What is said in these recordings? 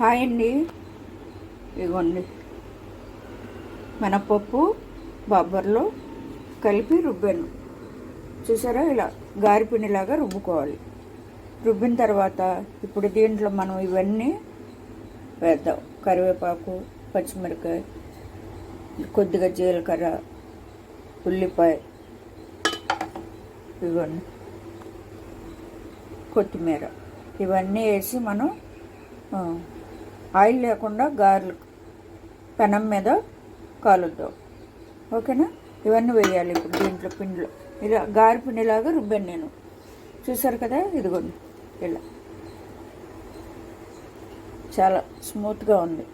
Hi అండి ఇదిగోండి మినపప్పు బొబ్బర్లు కలిపి రుబ్బాను. చూసారా ఇలా గారిపిండిలాగా రుబ్బుకోవాలి. రుబ్బిన తర్వాత ఇప్పుడు దీంట్లో మనం ఇవన్నీ వేద్దాం. కరివేపాకు పచ్చిమిరకాయ కొద్దిగా జీలకర్ర ఉల్లిపాయ. ఇవ్వండి కొత్తిమీర. ఇవన్నీ వేసి మనం ఆయిల్ లేకుండా గారెలు పెనం మీద కాలుద్దాం. ఓకేనా? ఇవన్నీ వేయాలి ఇప్పుడు దీంట్లో పిండిలో. ఇలా గారి పిండిలాగా రుబ్బాను నేను. చూసారు కదా? ఇదిగోండి. ఇలా. చాలా స్మూత్గా ఉంది.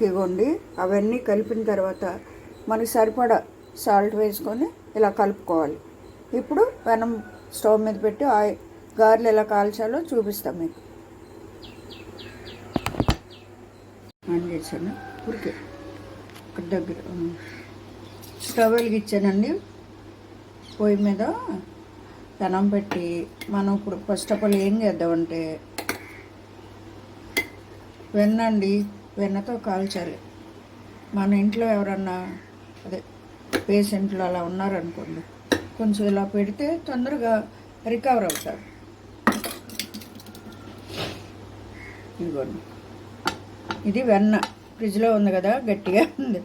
ఇదిగోండి. అవన్నీ కలిపిన తర్వాత మనకి సరిపడా సాల్ట్ వేసుకొని ఇలా కలుపుకోవాలి. ఇప్పుడు పెనం స్టవ్ మీద పెట్టి ఆయిల్ గారెలు ఎలా కాల్చాలో చూపిస్తాం మీకు. ఆన్ చేశాను. ఊరికే ఇక్కడ దగ్గర స్టవ్ వెలిగించానండి పొయ్యి మీద పెనం పెట్టి మనం ఇప్పుడు ఫస్ట్ ఆఫ్ ఆల్ ఏం చేద్దామంటే వెన్నండి వెన్నతో కాల్చాలి. మన ఇంట్లో ఎవరన్నా అదే పేషెంట్లు అలా ఉన్నారనుకోండి కొంచెం ఇలా పెడితే తొందరగా రికవర్ అవుతారు. ఇదిగోండి. ఇది వెన్న. ఫ్రిడ్జ్లో ఉంది కదా గట్టిగా ఉంది.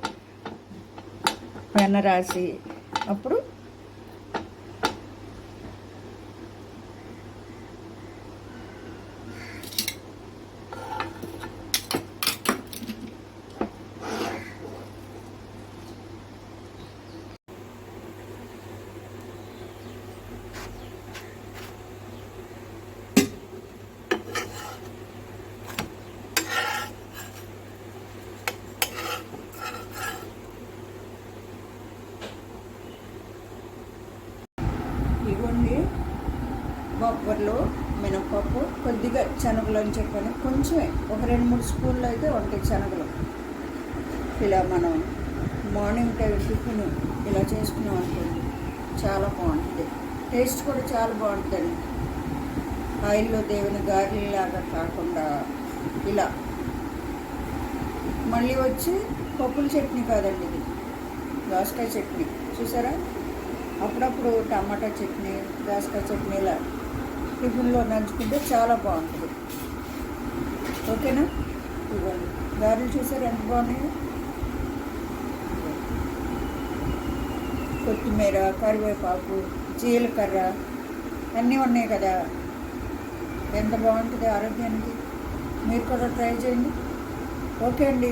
వెన్న రాసి. అప్పుడు ఉంది. బొబ్బర్లు మినపప్పు కొద్దిగా శనగలు అని చెప్పాను. కొంచెమే ఒక రెండు మూడు స్పూన్లు అయితే ఉంటాయి శనగలు. ఇలా మనం మార్నింగ్ టైం టిఫిన్ ఇలా చేసుకున్నాం అనుకోండి చాలా బాగుంటుంది. టేస్ట్ కూడా చాలా బాగుంటుందండి. ఆయిల్లో దేవుని గారెలాగా కాకుండా ఇలా. మళ్ళీ వచ్చి పప్పుల చట్నీ కాదండి ఇది. దోసకాయ చట్నీ. చూసారా? అప్పుడప్పుడు టమాటా చట్నీ దోసకాయ చట్నీ ఇలా టిఫిన్లో నంచుకుంటే చాలా బాగుంటుంది. ఓకేనా? ఇవ్వండి గారెలు చూసారు ఎంత బాగున్నాయో? కొత్తిమీర కరివేపాకు జీలకర్ర అన్నీ ఉన్నాయి కదా. ఎంత బాగుంటుంది ఆరోగ్యానికి? మీరు కూడా ట్రై చేయండి. ఓకే అండి.